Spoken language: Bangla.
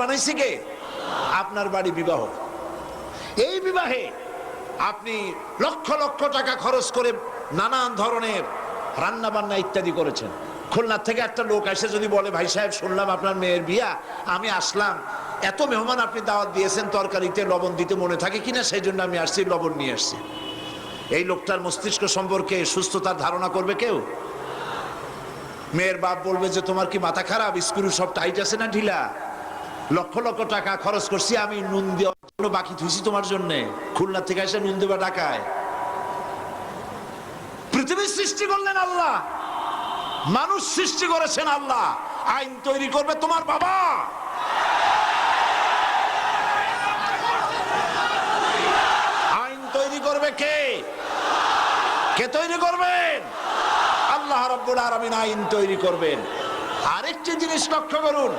বানাইছে কে? আপনার বাড়ি বিবাহ। এই বিবাহে আপনি লক্ষ লক্ষ টাকা খরচ করে নানান ধরনের রান্না বান্না ইত্যাদি করেছেন। খুলনা থেকে একটা লোক এসে যদি বলে, ভাই সাহেব, শুনলাম আপনার মেয়ের বিয়া, আমি আসলাম। এত মেহমান আপনি দাওয়াত দিয়েছেন, তরকারিতে লবণ দিতে মনে থাকে কিনা? সেই জন্য আমি আসছি, লবণ নিয়ে আসছি। এই লোকটার মস্তিষ্ক সম্পর্কে সুস্থতার ধারণা করবে কেউ? মেয়ের বাপ বলবে যে, তোমার কি মাথা খারাপ? স্ক্রু সব টাইট আছে না ঢিলা? লক্ষ লক্ষ টাকা খরচ করছি, আমি নুন জন্য বাকি থুইছি তোমার জন্য। খুলনা থেকে এসে নুন দেবা টাকায় পৃথিবীর সৃষ্টি করলেন আল্লাহ। মানুষ সৃষ্টি করেছেন আল্লাহ। আইন তৈরি করবে তোমার বাবা। আইন তৈরি করবে কে? কে তৈরি করবেন? আল্লাহ রব্বুল আলামিন আইন তৈরি করবেন। আরেকটি জিনিস লক্ষ্য করুন।